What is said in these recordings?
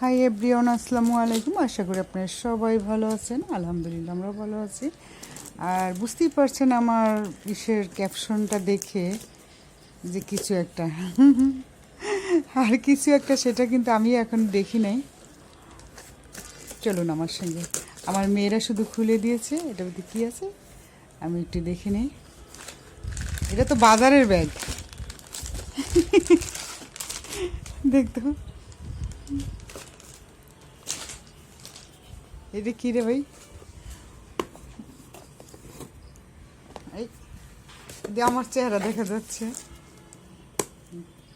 Hi everyone আসসালামু আলাইকুম আশা করি আপনারা সবাই ভালো আছেন। আলহামদুলিল্লাহ আমরা ভালো আছি। আর বুঝতেই পারছেন আমার ইসের ক্যাপশনটা দেখে যে কিছু একটা। আর কিছু একটা, সেটা কিন্তু আমি এখন দেখি নাই। চলুন আমার সঙ্গে। আমার মেয়েরা শুধু খুলে দিয়েছে। এটা মধ্যে কী আছে? আমি একটু দেখে নিই। এটা তো বাজারের ব্যাগ। দেখতো এটা কি রে ভাই? এই আমার চেহারা দেখা যাচ্ছে।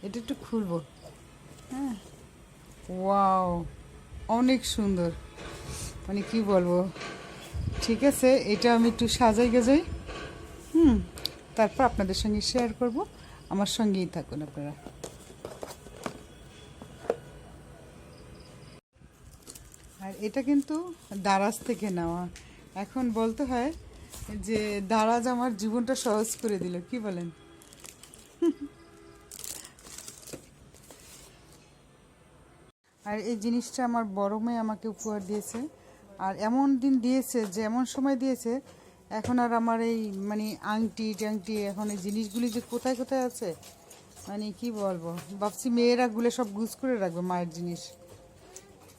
এটা একটু খুলবো। হ্যাঁ। ওয়াও, অনেক সুন্দর। মানে কি বলব? ঠিক আছে, এটা আমি একটু সাজাই গাজাই। হুম, তারপর আপনাদের সঙ্গে শেয়ার করব। আমার সঙ্গেই থাকুন আপনারা। আর এটা কিন্তু দারাজ থেকে নেওয়া। এখন বলতে হয় যে দারাজ আমার জীবনটা সহজ করে দিল, কি বলেন? আর এই জিনিসটা আমার বড় মেয়ে আমাকে উপহার দিয়েছে। আর এমন দিন দিয়েছে যে এমন সময় দিয়েছে, এখন আর আমার এই মানে আংটি টাংটি এখন এই জিনিসগুলি যে কোথায় কোথায় আছে? মানে কি বলব? ভাবছি মেয়েরা গুলে সব গুজ করে রাখবে মায়ের জিনিস।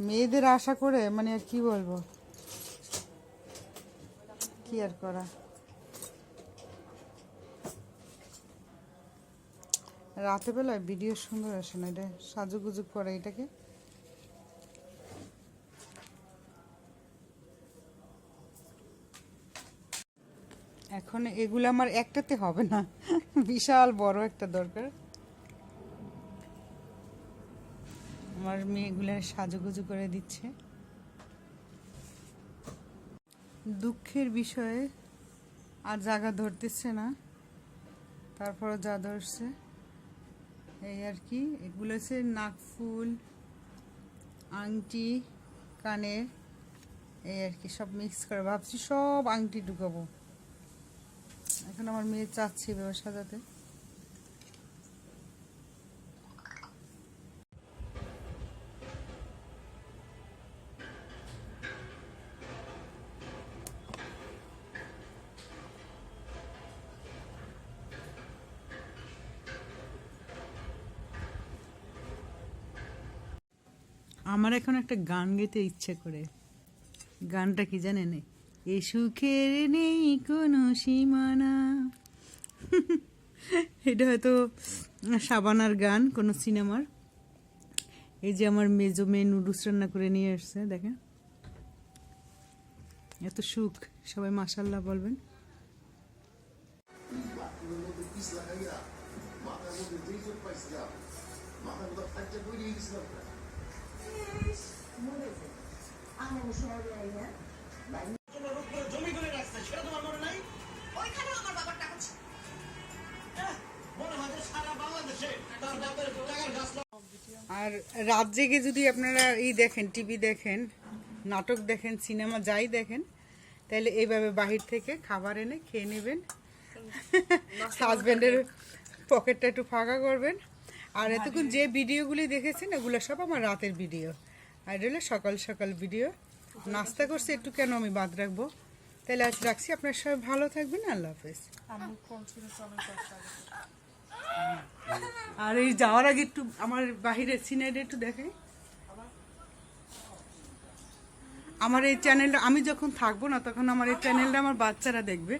মেয়েদের আশা করে মানে আর কি বলব? কি আর করা? রাতে বেলায় ভিডিও সুন্দর আসে না, এটা সাজুগুজু করে এটাকে এখন এগুলো আমার একটাতে হবে না, বিশাল বড় একটা দরকার। আমার মেয়েগুলো সাজুগুজু করে দিচ্ছে। দুঃখের বিষয়ে আর জায়গা ধরতেছে না, তারপরও যা ধরছে। এই আর কি, এগুলো হচ্ছে নাকফুল আংটি কানের এই আর কি, সব মিক্স করে। ভাবছি সব আংটি ঢুকাবো। এখন আমার মেয়ে চাচ্ছে এভাবে সাজাতে। আমার এখন একটা গান গেতে ইচ্ছে করে। গানটা কি জানেন? এ সুখের নেই কোনো সীমানা। এটা হয়তো সাবানার গান, কোনো সিনেমার। এই যে আমার মেজো মেয়ে নুডলস রান্না করে নিয়ে আসছে, দেখেন। এত সুখ, সবাই মাসাল্লাহ বলবেন। জমি করে আর রাত জেগে যদি আপনারা এই দেখেন টিভি দেখেন নাটক দেখেন সিনেমা যাই দেখেন তাহলে এইভাবে বাহির থেকে খাবার এনে খেয়ে নেবেন। হাজব্যান্ডের পকেটটা একটু ফাঁকা করবেন। আর এতক্ষণ যে ভিডিওগুলি দেখেছেন এগুলো সব আমার রাতের ভিডিও। আর হলো সকাল সকাল ভিডিও। নাস্তা করছে একটু কেন আমি বাদ রাখব। তাহলে আজ রাখছি। আপনার সবাই ভালো থাকবেন। আল্লাহ হাফেজ। আর এই যাওয়ার আগে একটু আমার বাহিরের সিনারিটা একটু দেখাই। আমার এই চ্যানেলটা আমি যখন থাকব না তখন আমার এই চ্যানেলটা আমার বাচ্চারা দেখবে।